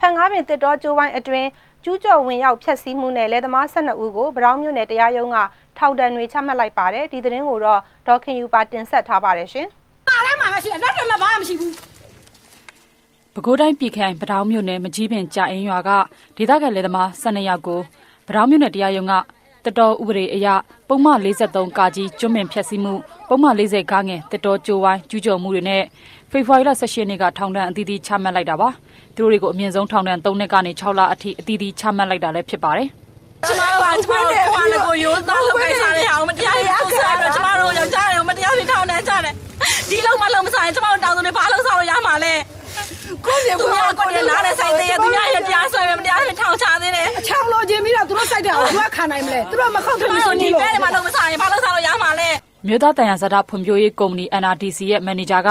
ဖန်ကားပင်တစ်တော်ကျိုးဝိုင်းအတွင်းကျူးကျော်ဝင်ရောက်ဖျက်ဆီးမှုနဲ့လယ်သမား12ဦးကိုဗရောင်းမြို့နယ်တရားရုံးကထောင်ဒဏ်တွေချမှတ်လိုက်ပါတယ်ဒီသတင်းကိုတော့ဒေါက်ခင်ယူပါတင်ဆက်ထားပါတယ်ရှင်ပါထဲမှာမရှိတယ်လက်တွေမှာဘာမှမရှိဘူးပဲခူးတိုင်းပြည်ခိုင်ပတောင်းမြို့နယ်မကြီးပင်ကြာအင်းရွာကဒေသခံလယ်သမား12ယောက်ကိုပတောင်းမြို့နယ်တရားရုံးက တတော်ဥပဒေအရပုံမှန်43ကာကြီးကျွမ်းမင်ဖျက်ဆီးမှုပုံမှန်40ကားငယ်တတော်ကြိုးဝိုင်းကျူးကျော်မှုတွေနဲ့ဖေဖော်ဝါရီလ18ရက်နေ့ကထောင်ဒဏ်အသီးသီးချမှတ်လိုက်တာပါသူတို့တွေကိုအမြင့်ဆုံးထောင်ဒဏ်3နှစ်ကနေ6လအထိအသီးသီးချမှတ်လိုက်တာလည်းဖြစ်ပါတယ်ကျမတို့ကကျမတို့ဟိုလည်းကိုရိုးသားလုပ်ခိုင်းစားတဲ့အောင်မတရားကြီးကိုစားပြီးကျမတို့ယောက်ျားတွေကိုမတရားကြီးထောင်နေကြတယ်ဒီလောက်မှလုံးမစားရင်ကျမတို့တောင်းဆိုနေဘာလို့စားလို့ရမှာလဲကိုမြေကိုကိုရနားနဲ့ဆိုင်တဲ့သူများရဲ့တရားဆွဲပဲမတရားကြီးထောင်ချသေးတယ် ချောင်းလို့ခြင်းပြီးတော့ သူတို့စိုက်တယ်အောင်သူကခံနိုင်မလဲသူတို့မခောက်ကျထမလို့တို့ရှိဒီနေလို့ဘဲမှာလုံးမစားရင်ဘာလို့စားလို့ရမှာလဲမြို့သားတန်ရဇာတာဖွံ့ဖြိုးရေးကုမ္ပဏီ NRDC ရဲ့မန်နေဂျာက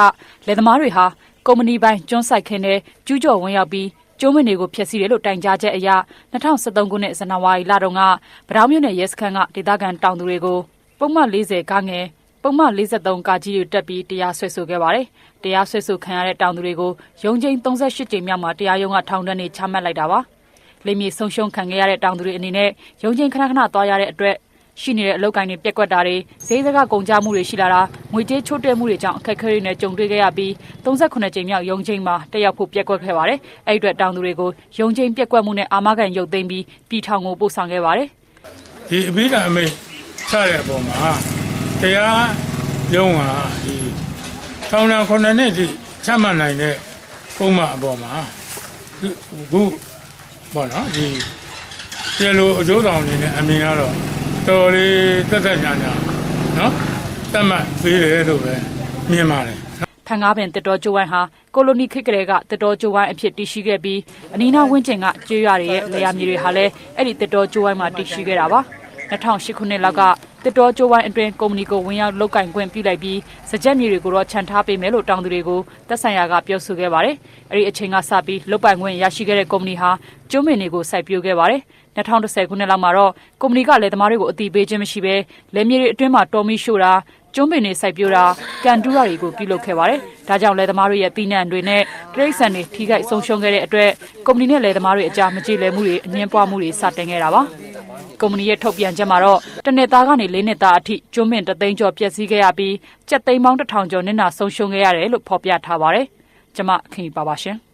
လယ်သမားတွေဟာကုမ္ပဏီပိုင်းကျွန်းဆိုင်ခင်းတဲ့ကျူးကျော်ဝင်ရောက်ပြီးကျိုးမင်းတွေကိုဖျက်ဆီးတယ်လို့တိုင်ကြားချက်အရ2013ခုနှစ်ဇန်နဝါရီလတုန်းကဗတောင်းမြို့နယ်ရဲစခန်းကဒေသခံတောင်သူတွေကိုပုံမှန်40ကားငယ်ပုံမှန်43ကာကြီးတွေတက်ပြီးတရားစွဲဆိုခဲ့ပါတယ်။တရားစွဲဆိုခံရတဲ့တောင်သူတွေကိုရုံးချင်း38ကြိမ်မြောက်မှာတရားရုံးကထောင်ဒဏ်တွေချမှတ်လိုက်တာပါ။ လိမ့်မြေဆုံးရှုံးခံခဲ့ရတဲ့တောင်သူတွေအနေနဲ့ရုံးချင်းခဏခဏသွားရတဲ့အတွက်ရှိနေတဲ့အလုပ်ကိုင်းတွေပြက်ကွက်တာတွေဈေးစကားကုန်ကြမှုတွေရှိလာတာငွေကြေးချို့တဲ့မှုတွေကြောင့်အခက်အခဲတွေနဲ့ကြုံတွေ့ခဲ့ရပြီး38ကြိမ်မြောက်ရုံးချိန်မှာတက်ရောက်ဖို့ပြက်ကွက်ခဲ့ပါတယ်။အဲ့ဒီအတွက်တောင်သူတွေကိုရုံးချိန်ပြက်ကွက်မှုနဲ့အာမခံရုပ်သိမ်းပြီးပြည်ထောင်ကိုပို့ဆောင်ခဲ့ပါတယ်ဒီအဘိဓမ္မာအမိတ်ချတဲ့အပေါ်မှာတရားရုံးကဒီထောင်ဒဏ်9နှစ်ထိချမှတ်နိုင်တဲ့ပုံမှန်အပေါ်မှာဒီခု ဘောနော်ဒီကျေလိုအကျိုးဆောင်အနေနဲ့အမြင်ကတော့တော်တော်လေးတက်တက်ညာညာနော်တတ်မှတ်ပေးတယ်လို့ပဲမြင်ပါတယ်။ဖန်ကားပင်တစ်တော်ကျိုးဝိုင်းဟာကိုလိုနီခေတ်ကလေးကတစ်တော်ကျိုးဝိုင်းအဖြစ်တည်ရှိခဲ့ပြီးအနီးနားဝန်းကျင်ကကျွေးရွာတွေရဲ့လေယာမြေတွေဟာလည်းအဲ့ဒီတစ်တော်ကျိုးဝိုင်းမှာတည်ရှိခဲ့တာပါ။2008ခုနှစ်လောက်က တစ်တော်ကျိုးဝိုင်းအတွင်းကုမ္ပဏီကိုဝင်ရောက်လုတ်ကင်ခွင့်ပြုလိုက်ပြီးစကြက်မြေတွေကိုတော့ခြံထားပေးမယ်လို့တောင်းသူတွေကိုသက်ဆိုင်ရာကပြောဆိုခဲ့ပါတယ်။အဲ့ဒီအချိန်ကစပြီးလုတ်ပိုင်ခွင့်ရရှိခဲ့တဲ့ကုမ္ပဏီဟာကျုံးမင်တွေကိုစိုက်ပျိုးခဲ့ပါတယ်။2010ခုနှစ်လောက်မှာတော့ကုမ္ပဏီကလည်းသမားတွေကိုအတိပေးခြင်းမရှိဘဲလက်မြေတွေအတွင်းမှာတော်မီရှို့တာကျုံးပင်တွေစိုက်ပျိုးတာကန်တူးတာတွေကိုပြုလုပ်ခဲ့ပါတယ်။ဒါကြောင့်လယ်သမားတွေရဲ့ပြည်နှံတွေနဲ့တိရစ္ဆာန်တွေထိခိုက်ဆုံးရှုံးခဲ့တဲ့အတွက်ကုမ္ပဏီနဲ့လယ်သမားတွေအကြားမကြေလည်မှုတွေအငင်းပွားမှုတွေစတင်ခဲ့တာပါ။ ကုမ္ပဏီရဲ့ထုတ်ပြန်ချက်မှာတော့တစ်နှစ်သားကနေလေးနှစ်သားအထိကျွန်းပင်တသိန်းကျော်ပျက်စီးခဲ့ရပြီးကြက်သိန်းပေါင်းတစ်ထောင်ကျော်နစ်နာဆုံးရှုံးခဲ့ရတယ်လို့ဖော်ပြထားပါတယ်။ကျွန်မခင်ပါပါရှင်။